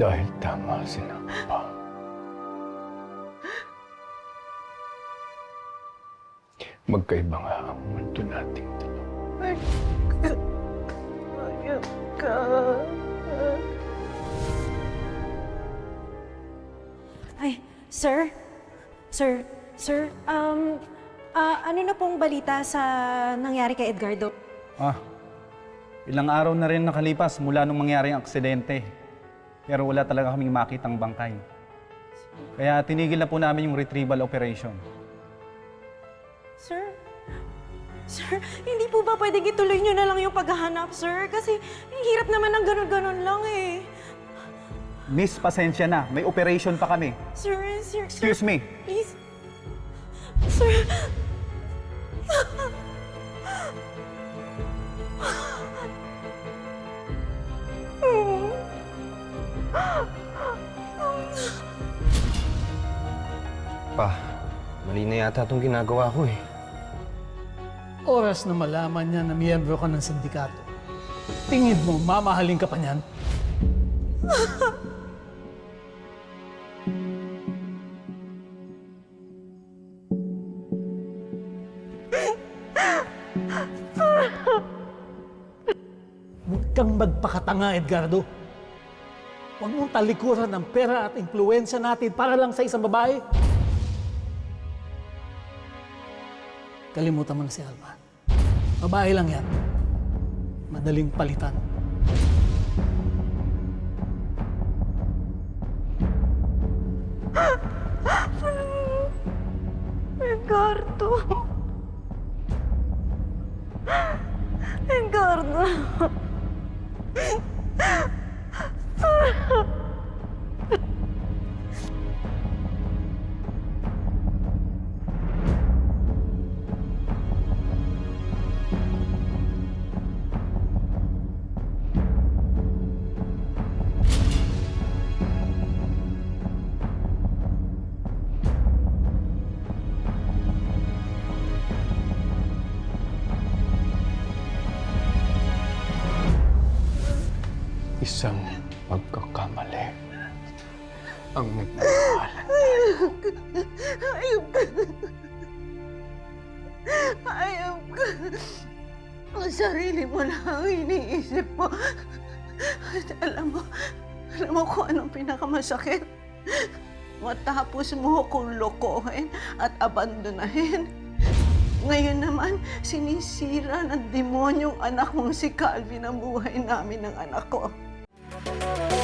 Dahil tama si Napa. Magkaiba nga ang mundo nating dalawa. Ayun ka. Ay, sir? Sir, sir, um, ah, ano na pong balita sa nangyari kay Edgardo? Ah, ilang araw na rin nakalipas mula nung mangyari ang aksidente. Pero wala talaga kaming makitang bangkay. Kaya tinigil na po namin yung retrieval operation. Sir? Sir, hindi po ba pwedeng ituloy nyo na lang yung paghahanap, sir? Kasi ang hirap naman ng ganun-ganun lang eh. Miss, pasensya na. May operation pa kami. Sir, sir, sir, Excuse me. please. Sir, Pa, mali na yata itong ginagawa ko eh. Oras na malaman niya na miyembro ka ng sindikato. Tingin mo, mamahalin ka pa niyan? Huwag kang magpakatanga, Edgardo. Huwag mong talikuran ang pera at impluensya natin para lang sa isang babae. Kalimutan mo na si Alma. Babae lang yan. Madaling palitan. Edgardo. Edgardo. Isang pagkakamali ang nagmamahalan. Ayop ka. Ayop ka. Ang sarili mo lang ang iniisip mo. At alam mo, alam mo kung anong pinakamasakit? Matapos mo kong lokohin at abandonahin. Ngayon naman, sinisira ng demonyong anak mong si Calvin ang buhay namin ng anak ko. Thank you.